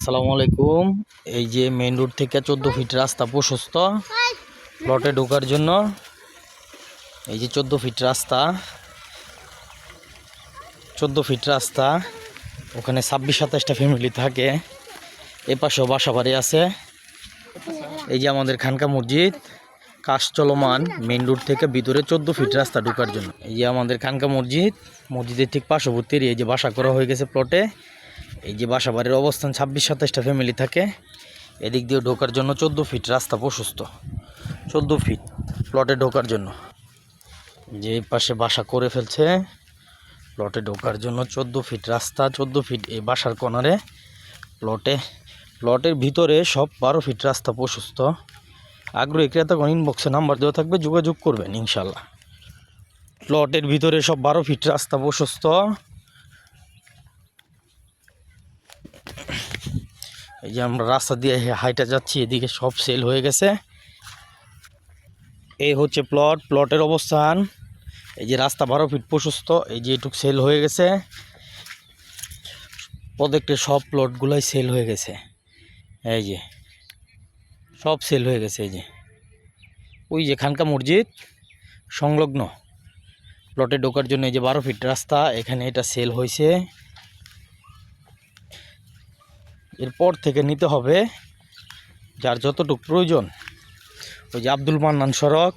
আসসালামু আলাইকুম। এই যে মেইন রোড থেকে চোদ্দ ফিট রাস্তা প্রশস্ত। প্লটে ঢোকার জন্য এই যে চোদ্দ ফিট রাস্তা। চোদ্দ ফিট রাস্তা। ওখানে ছাব্বিশ সাতাশটা ফ্যামিলি থাকে। এ পাশেও বাসা বাড়ি আছে। এই যে আমাদের খানকা মসজিদ, কাজ চলমান মেইন রোড থেকে ভিতরে চোদ্দ ফিট রাস্তা ঢোকার জন্য। এই যে আমাদের খানকা মসজিদ, মসজিদের ঠিক পার্শ্ববর্তী এই যে বাসা করা হয়ে গেছে প্লটে এই যে বাসা বাড়ির অবস্থান, ছাব্বিশ সাতাশটা ফ্যামিলি থাকে। এদিক দিয়ে ঢোকার জন্য চোদ্দ ফিট রাস্তা প্রশস্ত। চোদ্দ ফিট প্লটে ঢোকার জন্য। যে পাশে বাসা করে ফেলছে প্লটে ঢোকার জন্য চোদ্দ ফিট রাস্তা, চোদ্দ ফিট এই বাসার কোনারে প্লটে প্লটের ভিতরে সব বারো ফিট রাস্তা প্রশস্ত। আগ্রহী ক্রেতাগণ ইনবক্সে নাম্বার দেওয়া থাকবে, যোগাযোগ করবেন ইনশাল্লাহ প্লটের ভিতরে সব বারো ফিট রাস্তা প্রশস্ত। এই যে আমরা রাস্তা দিয়ে হাইটা যাচ্ছি, এদিকে সব সেল হয়ে গেছে। এই হচ্ছে প্লট প্লটের অবস্থান। এই যে রাস্তা বারো ফিট প্রশস্ত, এই যে এটুক সেল হয়ে গেছে। প্রত্যেকটা সব প্লটগুলোই সেল হয়ে গেছে। এই যে, সব সেল হয়ে গেছে, এই যে। ওই যে খানকা মসজিদ, সংলগ্ন। প্লটে ঢোকার জন্য এই যে বারো ফিট রাস্তা, এখানে এটা সেল হয়েছে। এরপর থেকে নিতে হবে যার যতটুকু প্রয়োজন। ওই যে আব্দুল মান্নান সড়ক,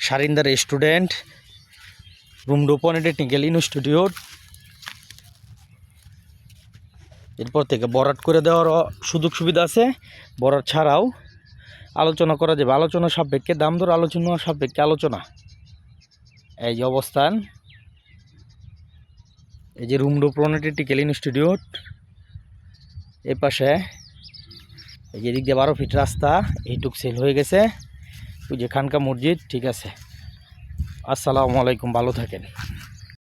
সারিন্দার স্টুডেন্ট রুমডোপন টেকনিক্যাল ইনস্টিটিউট। এরপর থেকে বরাট করে দেওয়ার সুযোগ সুবিধা আছে। বরাট ছাড়াও আলোচনা করা যাবে। আলোচনা সাপেক্ষে, দাম দর আলোচনা সাপেক্ষে আলোচনা। এই যে অবস্থান। এই যে রুমডোপন টেকনিক্যাল ইনস্টিটিউট। এই পাশে, এই যে এদিক দিয়ে বারো ফিট রাস্তা, এইটুক সেল হয়ে গেছে। ওই মসজিদ, ঠিক আছে। আসসালামু আলাইকুম, ভালো থাকেন।